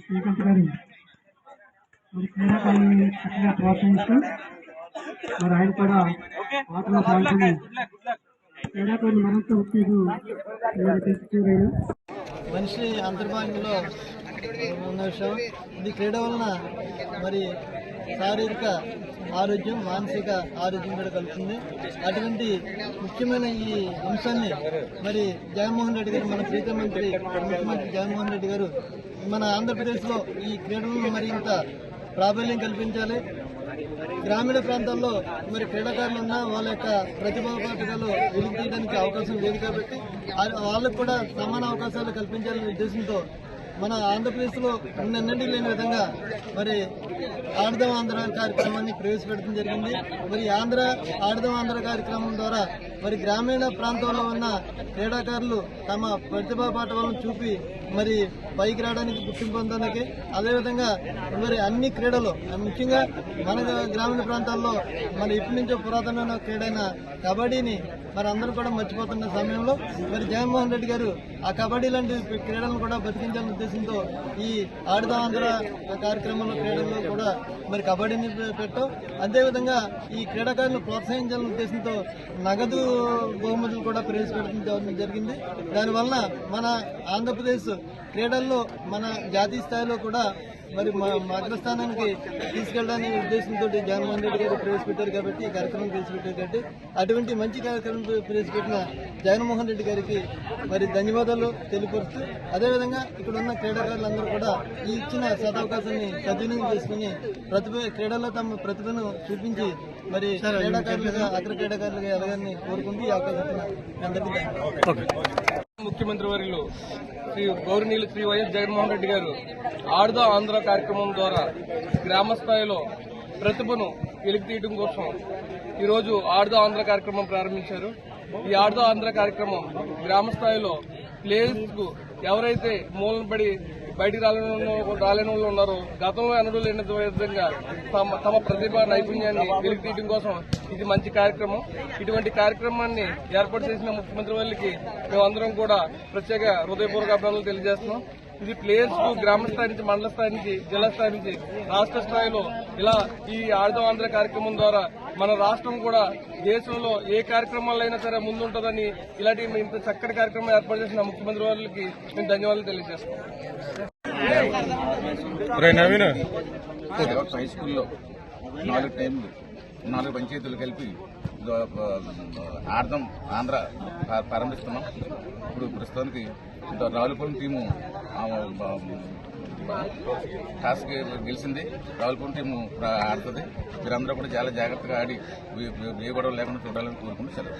శ్రీకాంత్ గారు మరి క్రీడాకారులను చక్కగా ప్రోత్సహిస్తూ మరి ఆయన కూడా ఆటలో పాల్గొని క్రీడాకారులు మరింత ఉత్తేజం తెచ్చుకోలేదు మనిషి అంతర్భాగంలో ఉన్న విషయం ఇది క్రీడ వలన మరి శారీరక ఆరోగ్యం మానసిక ఆరోగ్యం కూడా కలుగుతుంది. అటువంటి ముఖ్యమైన ఈ అంశాన్ని మరి జగన్మోహన్ రెడ్డి గారు మన ప్రీత మంత్రి ముఖ్యమంత్రి జగన్మోహన్ రెడ్డి గారు మన ఆంధ్రప్రదేశ్లో ఈ క్రీడలను మరింత ప్రాబల్యం కల్పించాలి. గ్రామీణ ప్రాంతాల్లో మరి క్రీడాకారులు ఉన్న వాళ్ళ యొక్క ప్రతిభా పాఠకాలు వెలికి తీయడానికి అవకాశం లేదు కాబట్టి వాళ్ళకు కూడా సమాన అవకాశాలు కల్పించాలనే ఉద్దేశంతో మన ఆంధ్రప్రదేశ్లో నిన్నటి లేని విధంగా మరి ఆడదాం ఆంధ్ర కార్యక్రమాన్ని ప్రవేశపెట్టడం జరిగింది. మరి ఆంధ్ర ఆడదాం ఆంధ్ర కార్యక్రమం ద్వారా మరి గ్రామీణ ప్రాంతంలో ఉన్న క్రీడాకారులు తమ ప్రతిభా పాఠవాలను చూపి మరి పైకి రావడానికి గుర్తింపు పొందడానికి. అదేవిధంగా మరి అన్ని క్రీడలు ముఖ్యంగా మన గ్రామీణ ప్రాంతాల్లో మరి ఇప్పటి నుంచో పురాతనమైన క్రీడైన కబడ్డీని మరి అందరూ కూడా మర్చిపోతున్న సమయంలో మరి జగన్మోహన్ రెడ్డి గారు ఆ కబడ్డీ లాంటి క్రీడలను కూడా బతికించాలనే ఉద్దేశంతో ఈ ఆడుదాం ఆంధ్ర కార్యక్రమంలో క్రీడల్లో కూడా మరి కబడ్డీని పెట్టాం అదేవిధంగా ఈ క్రీడాకారులను ప్రోత్సహించాలనే ఉద్దేశంతో నగదు బహుమతులు కూడా ప్రవేశపెట్టడం జరిగింది. దానివల్ల మన ఆంధ్రప్రదేశ్ క్రీడల్లో మన జాతీయ స్థాయిలో కూడా మరి మా అగ్రస్థానానికి తీసుకెళ్ళడానికి ఉద్దేశంతో జగన్మోహన్ రెడ్డి గారు ప్రవేశపెట్టారు కాబట్టి ఈ కార్యక్రమం ప్రవేశపెట్టారు కాబట్టి అటువంటి మంచి కార్యక్రమం ప్రవేశపెట్టిన జగన్మోహన్ రెడ్డి గారికి మరి ధన్యవాదాలు తెలియపరుస్తూ అదేవిధంగా ఇక్కడ ఉన్న క్రీడాకారులందరూ కూడా ఈ ఇచ్చిన సదవకాశాన్ని సద్వినియోగం చేసుకుని ప్రతిభ క్రీడల్లో తమ ప్రతిభను చూపించి మరి క్రీడాకారులుగా అగ్ర క్రీడాకారులుగా ఎదగాలని కోరుకుంటూ ఈ అవకాశం అందరికీ. ముఖ్యమంత్రి వర్యులు శ్రీ గౌరవనీయులు శ్రీ వైఎస్ జగన్మోహన్ రెడ్డి గారు ఆడుదా ఆంధ్ర కార్యక్రమం ద్వారా గ్రామ స్థాయిలో ప్రతిభను వెలికి తీయడం కోసం ఈరోజు ఆడుదా ఆంధ్ర కార్యక్రమం ప్రారంభించారు. ఈ ఆడుదా ఆంధ్ర కార్యక్రమం గ్రామ స్థాయిలో ప్లేయర్స్కు ఎవరైతే మూలనబడి బయటికి రాలేని రాలేని వాళ్ళు ఉన్నారు. గతంలో ఎన్నడూ లేని విధంగా తమ తమ ప్రతిభ నైపుణ్యాన్ని వెలికి తీయడం కోసం ఇది మంచి కార్యక్రమం. ఇటువంటి కార్యక్రమాన్ని ఏర్పాటు చేసిన ముఖ్యమంత్రి వాళ్ళకి మేమందరం కూడా ప్రత్యేక హృదయపూర్వక అభినందనలు తెలియజేస్తున్నాం. ఇది ప్లేయర్స్కు గ్రామ స్థాయి నుంచి మండల స్థాయి నుంచి జిల్లా స్థాయి నుంచి రాష్ట్ర స్థాయిలో ఇలా ఈ ఆడదాం ఆంధ్ర కార్యక్రమం ద్వారా మన రాష్ట్రం కూడా దేశంలో ఏ కార్యక్రమాల్లో అయినా సరే ముందుంటుందని ఇలాంటి ఇంత చక్కటి కార్యక్రమం ఏర్పాటు చేసిన ముఖ్యమంత్రి వాళ్ళకి మేము ధన్యవాదాలు తెలియజేస్తాం హై స్కూల్లో నాలుగు టైంలు నాలుగు పంచాయతీలు కలిపి ఆర్ధం ఆంధ్ర ప్ర- ప్రారంభిస్తున్నాం. ఇప్పుడు ప్రస్తుతానికి రావులపురం టీము టాస్క్ గెలిచింది. రావులపురం టీము ఆడుతుంది. మీరందరూ కూడా చాలా జాగ్రత్తగా ఆడి ఏ- గొడవ లేకుండా చూడాలని కోరుకుంటూ సెలవు.